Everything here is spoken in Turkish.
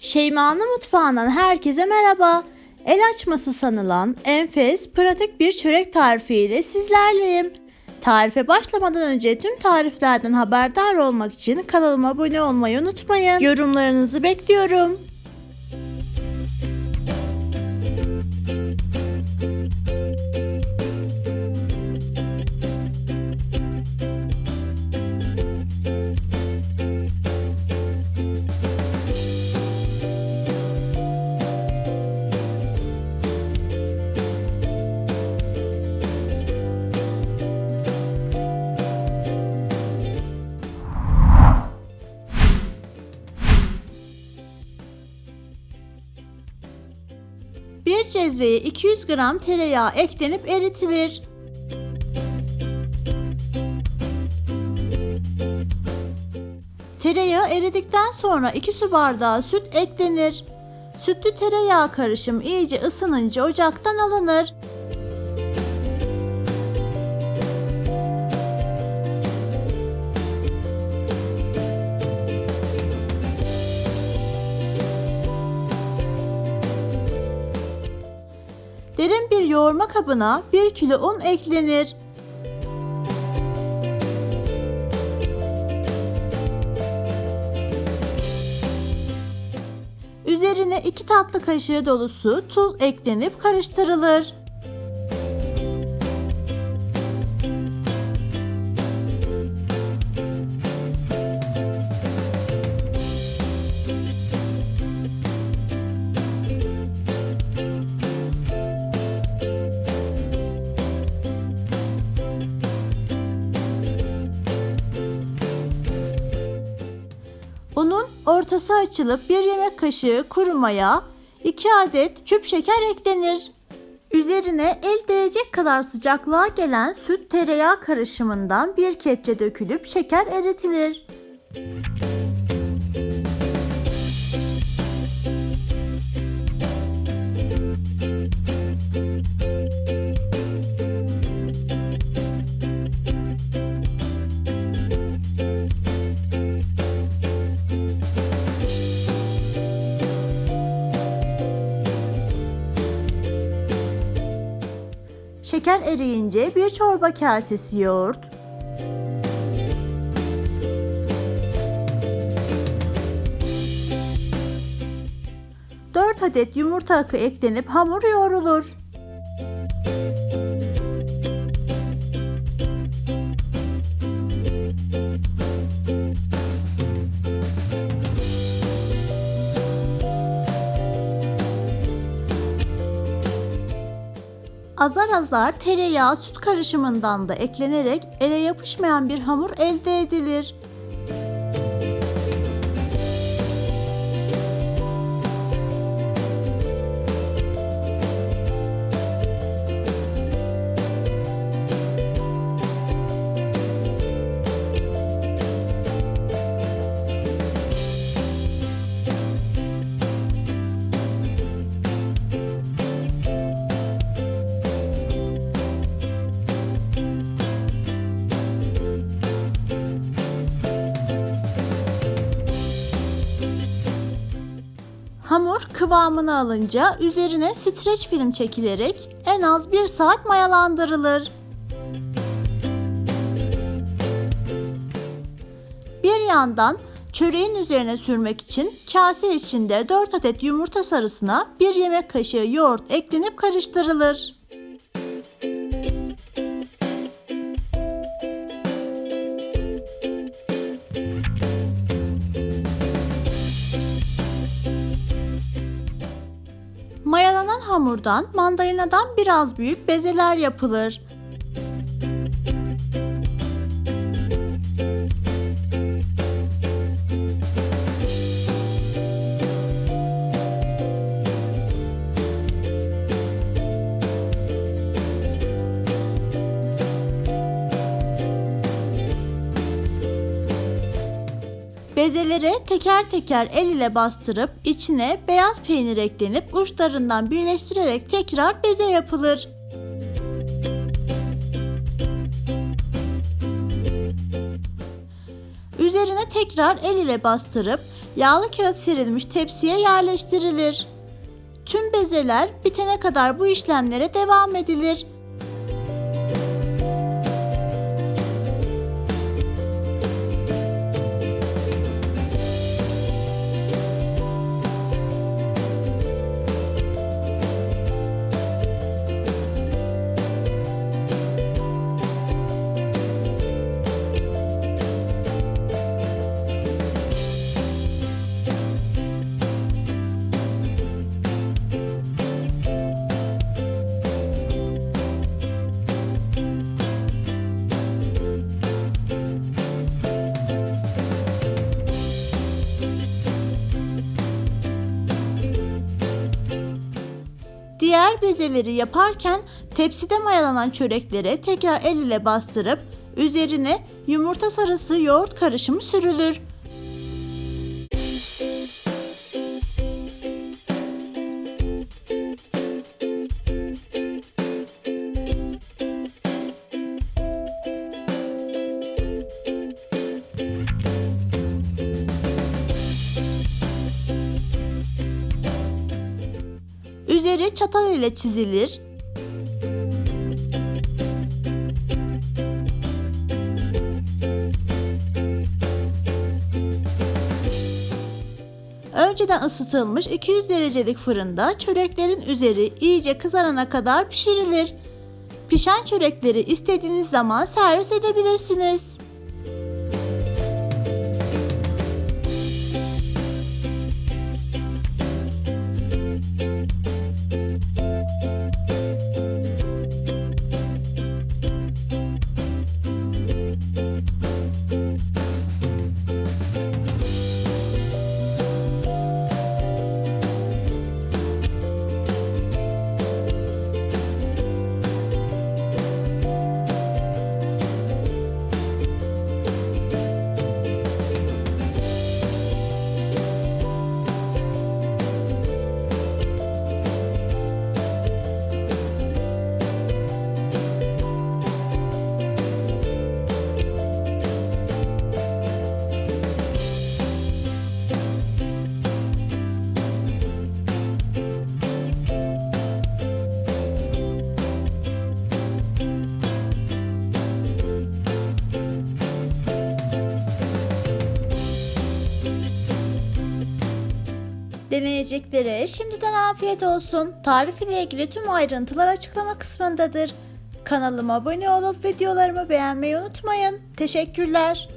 Şeyma'nın mutfağından herkese merhaba. El açması sanılan enfes, pratik bir çörek tarifiyle sizlerleyim. Tarife başlamadan önce tüm tariflerden haberdar olmak için kanalıma abone olmayı unutmayın. Yorumlarınızı bekliyorum. Cezveye 200 gram tereyağı eklenip eritilir. Tereyağı eridikten sonra 2 su bardağı süt eklenir. Sütlü tereyağı karışım iyice ısınınca ocaktan alınır. Derin bir yoğurma kabına 1 kilo un eklenir. Üzerine 2 tatlı kaşığı dolusu tuz eklenip karıştırılır. Ortası açılıp bir yemek kaşığı kuru maya, 2 adet küp şeker eklenir. Üzerine el değecek kadar sıcaklığa gelen süt tereyağı karışımından bir kepçe dökülüp şeker eritilir. Şeker eriyince bir çorba kasesi yoğurt, adet yumurta akı eklenip hamur yoğrulur. Azar azar tereyağı süt karışımından da eklenerek ele yapışmayan bir hamur elde edilir. Hamur kıvamını alınca üzerine streç film çekilerek en az 1 saat mayalandırılır. Bir yandan çöreğin üzerine sürmek için kase içinde 4 adet yumurta sarısına 1 yemek kaşığı yoğurt eklenip karıştırılır. Hamurdan mandalinadan biraz büyük bezeler yapılır. Bezelere teker teker el ile bastırıp içine beyaz peynir eklenip uçlarından birleştirerek tekrar beze yapılır. Üzerine tekrar el ile bastırıp yağlı kağıt serilmiş tepsiye yerleştirilir. Tüm bezeler bitene kadar bu işlemlere devam edilir. Diğer bezeleri yaparken tepside mayalanan çöreklere tekrar el ile bastırıp üzerine yumurta sarısı yoğurt karışımı sürülür. Üzeri çatal ile çizilir. Önceden ısıtılmış 200 derecelik fırında çöreklerin üzeri iyice kızarana kadar pişirilir. Pişen çörekleri istediğiniz zaman servis edebilirsiniz. Deneyeceklere şimdiden afiyet olsun. Tarif ile ilgili tüm ayrıntılar açıklama kısmındadır. Kanalıma abone olup videolarımı beğenmeyi unutmayın. Teşekkürler.